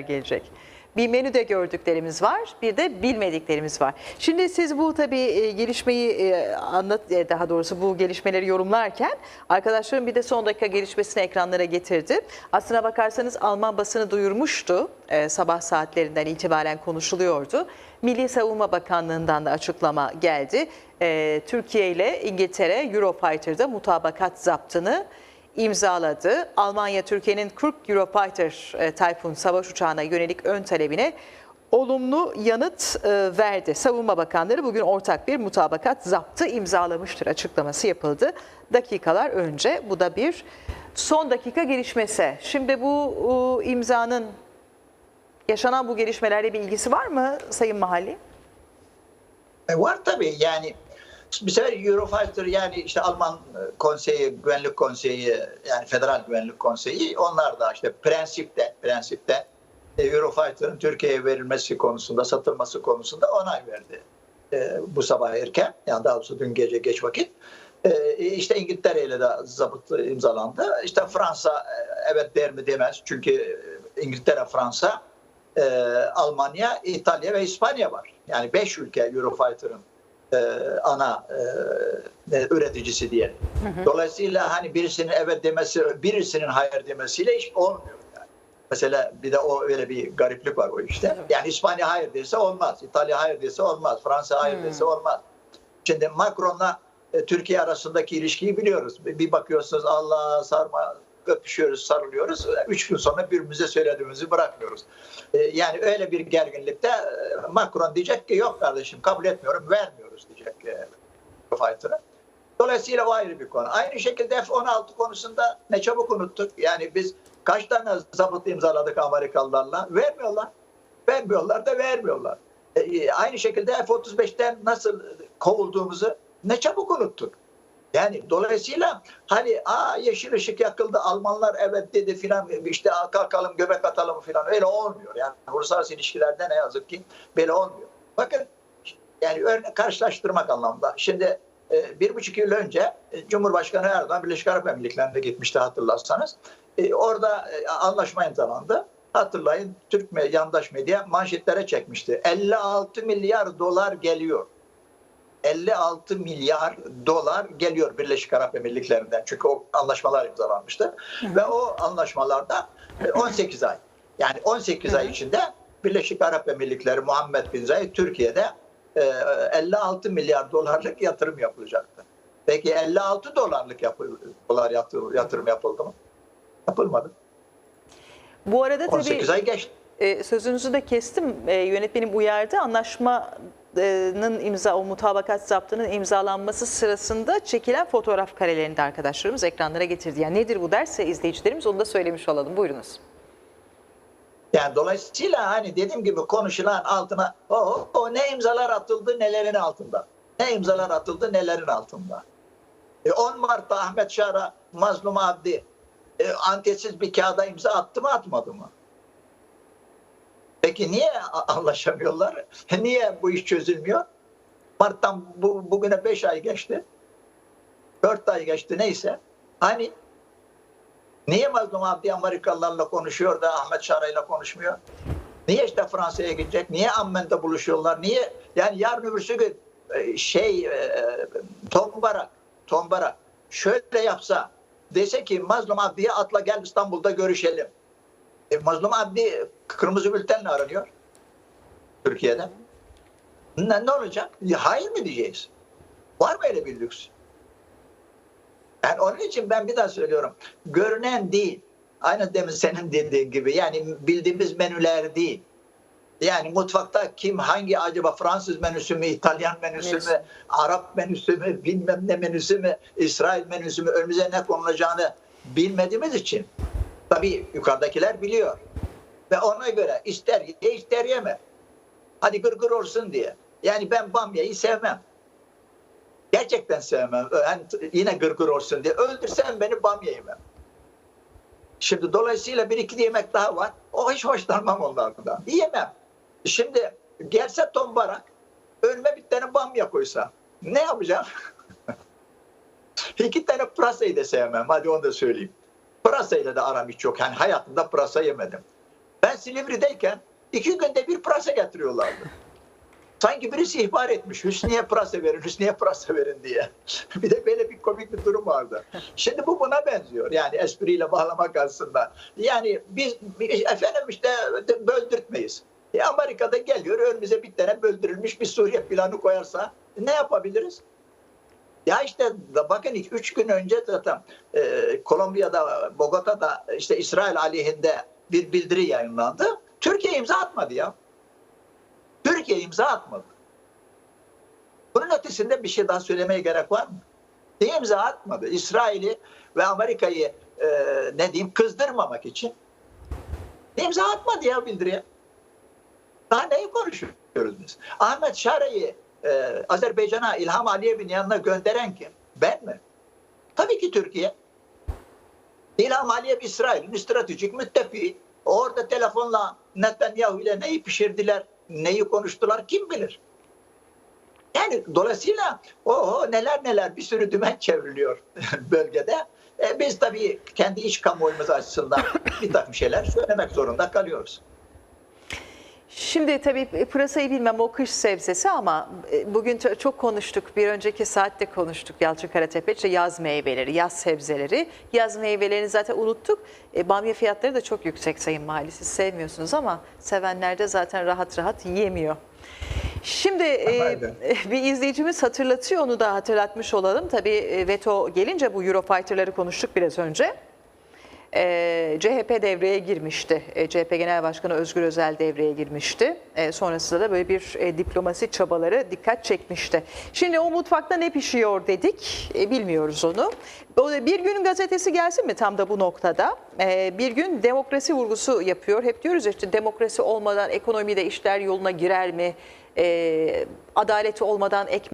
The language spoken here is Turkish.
gelecek. Bir menüde gördüklerimiz var, bir de bilmediklerimiz var. Şimdi siz bu tabii e, gelişmeyi e, anlat, e, daha doğrusu bu gelişmeleri yorumlarken arkadaşlarım bir de son dakika gelişmesini ekranlara getirdi. Aslına bakarsanız Alman basını duyurmuştu, sabah saatlerinden itibaren konuşuluyordu. Milli Savunma Bakanlığı'ndan da açıklama geldi. Türkiye ile İngiltere Eurofighter'da mutabakat zaptını imzaladı. Almanya Türkiye'nin 40 Eurofighter e, Typhoon savaş uçağına yönelik ön talebine olumlu yanıt e, verdi. Savunma Bakanları bugün ortak bir mutabakat zaptı imzalamıştır açıklaması yapıldı. Dakikalar önce bu da bir son dakika gelişmesi. Şimdi bu e, imzanın yaşanan bu gelişmelerle bir ilgisi var mı Sayın Mahalli? E, var tabii yani bir sefer Eurofighter yani işte Alman e, konseyi, güvenlik konseyi yani federal güvenlik konseyi onlar da işte prensipte prensipte e, Eurofighter'ın Türkiye'ye verilmesi konusunda satılması konusunda onay verdi. E, bu sabah erken yani daha doğrusu dün gece geç vakit. E, işte İngiltere ile de zabıt imzalandı. İşte Fransa e, evet der mi demez. Çünkü İngiltere, Fransa, e, Almanya, İtalya ve İspanya var. Yani beş ülke Eurofighter'ın e, ana e, e, üreticisi diyelim. Dolayısıyla hani birisinin evet demesi, birisinin hayır demesiyle hiç olmuyor. Yani. Mesela bir de o öyle bir gariplik var o işte. Yani İspanya hayır dese olmaz, İtalya hayır dese olmaz, Fransa hayır dese olmaz. Şimdi Macron'la e, Türkiye arasındaki ilişkiyi biliyoruz. Bir bakıyorsunuz Allah sarma öpüşüyoruz, sarılıyoruz. Üç gün sonra birbirimize söylediğimizi bırakmıyoruz. E, Yani öyle bir gerginlikte e, Macron diyecek ki yok kardeşim kabul etmiyorum, vermiyoruz diyecek e. Dolayısıyla o ayrı bir konu. Aynı şekilde F-16 konusunda ne çabuk unuttuk. Yani biz kaç tane zabıt imzaladık Amerikalılarla? Vermiyorlar. Vermiyorlar da vermiyorlar. E, e, aynı şekilde F-35'ten nasıl kovulduğumuzu ne çabuk unuttuk. Yani dolayısıyla hani aa yeşil ışık yakıldı Almanlar evet dedi filan işte kalkalım göbek atalım filan öyle olmuyor. Yani uluslararası ilişkilerde ne yazık ki böyle olmuyor. Bakın yani örnek karşılaştırmak anlamda. Şimdi e, bir buçuk yıl önce e, Cumhurbaşkanı Erdoğan Birleşik Arap Emirlikleri'ne gitmişti hatırlarsanız. E, orada e, anlaşma imzalandı. Hatırlayın Türk yandaş medya manşetlere çekmişti. 56 milyar dolar geliyor. 56 milyar dolar geliyor Birleşik Arap Emirlikleri'nden. Çünkü o anlaşmalar imzalanmıştı. Ve o anlaşmalarda e, 18 ay yani 18 ay içinde Birleşik Arap Emirlikleri Muhammed Bin Zayed Türkiye'de e, 56 milyar dolarlık yatırım yapılacaktı. Peki 56 dolarlık yapı, dolar yatır- yatırım yapıldı mı? Yapılmadı. Bu arada tabii 18 ay geçti. E, sözünüzü de kestim. E, yönetmenim uyardı. Anlaşmanın imza, o mutabakat zaptının imzalanması sırasında çekilen fotoğraf karelerini de arkadaşlarımız ekranlara getirdi. Yani nedir bu derse izleyicilerimiz onu da söylemiş olalım. Buyurunuz. Yani dolayısıyla hani dediğim gibi konuşulan altına o, o ne imzalar atıldı nelerin altında. Ne imzalar atıldı nelerin altında. E 10 Mart'ta Ahmet Şara Mazlum Abdi e, anketsiz bir kağıda imza attı mı atmadı mı? Peki niye anlaşamıyorlar? Niye bu iş çözülmüyor? Mart'tan bu, bugüne 5 ay geçti. 4 ay geçti neyse. Hani Niye Mazlum Abdi Amerikalılarla konuşuyor da Ahmet Şara'yla konuşmuyor? Niye işte Fransa'ya gidecek? Niye Ammen'de buluşuyorlar? Niye? Yani yarın öbürsü gün e, şey e, Tom Barak, Tom Barak şöyle yapsa dese ki Mazlum Abdi'ye atla gel İstanbul'da görüşelim. E, Mazlum Abdi kırmızı bültenle aranıyor Türkiye'de. Ne, ne olacak? Hayır mı diyeceğiz? Var mı öyle bir lüks? Yani onun için ben bir daha söylüyorum. Görünen değil. Aynı demin senin dediğin gibi. Yani bildiğimiz menüler değil. Yani mutfakta kim hangi acaba Fransız menüsü mü, İtalyan menüsü Menüsü. mü, Arap menüsü mü, bilmem ne menüsü mü, İsrail menüsü mü önümüze ne konulacağını bilmediğimiz için tabii yukarıdakiler biliyor. Ve ona göre ister ye ister yeme. Hadi gırgır olsun diye. Yani ben bamyayı sevmem. Gerçekten sevmem. Yani yine gırgır olsun diye. Öldürsen beni bamya yemem. Şimdi dolayısıyla bir iki yemek daha var. O hiç hoşlanmam onlardan. Yiyemem. Şimdi gelse Tom Barak önüme bir tane bamya koysa ne yapacağım? iki tane pırasayı da sevmem. Hadi onu da söyleyeyim. Pırasayla da aram hiç yok. Yani hayatımda pırasa yemedim. Silivri'deyken iki günde bir pırasa getiriyorlardı. Sanki birisi ihbar etmiş. Hüsniye pırasa verin, Hüsniye pırasa verin diye. bir de böyle bir komik bir durum vardı. Şimdi bu buna benziyor. Yani espriyle bağlamak aslında. Yani biz efendim işte böldürtmeyiz. E Amerika'da geliyor önümüze bir tane böldürülmüş bir Suriye planı koyarsa ne yapabiliriz? Ya işte bakın üç gün önce zaten e, Kolombiya'da, Bogota'da işte İsrail aleyhinde bir bildiri yayınlandı. Türkiye imza atmadı ya. Türkiye imza atmadı. Bunun ötesinde bir şey daha söylemeye gerek var mı? Niye imza atmadı? İsrail'i ve Amerika'yı e, ne diyeyim kızdırmamak için imza atmadı ya bildiriye. Daha neyi konuşuyoruz biz? Ahmet Şara'yı e, Azerbaycan'a İlham Aliyev'in yanına gönderen kim? Ben mi? Tabii ki Türkiye. İlham Aliyev İsrail'in stratejik müttefiği. Orada telefonla Netanyahu ile neyi pişirdiler, neyi konuştular kim bilir. Yani dolayısıyla o neler neler bir sürü dümen çevriliyor bölgede. E, biz tabii kendi iç kamuoyumuz açısından bir takım şeyler söylemek zorunda kalıyoruz. Şimdi tabii pırasayı bilmem o kış sebzesi ama e, bugün ço- çok konuştuk. Bir önceki saatte konuştuk Yalçın Karatepe işte yaz meyveleri, yaz sebzeleri. Yaz meyvelerini zaten unuttuk. E, bamya fiyatları da çok yüksek sayın mali. Siz sevmiyorsunuz ama sevenler de zaten rahat rahat yiyemiyor. Şimdi e, bir izleyicimiz hatırlatıyor onu da hatırlatmış olalım. Tabii e, veto gelince bu Eurofighter'ları konuştuk biraz önce. E, CHP devreye girmişti. E, CHP Genel Başkanı Özgür Özel devreye girmişti. E, sonrasında da böyle bir e, diplomasi çabaları dikkat çekmişti. Şimdi o mutfakta ne pişiyor dedik. E, bilmiyoruz onu. Bir gün gazetesi gelsin mi tam da bu noktada? E, bir gün demokrasi vurgusu yapıyor. Hep diyoruz işte demokrasi olmadan ekonomide işler yoluna girer mi? E, adaleti olmadan ekmek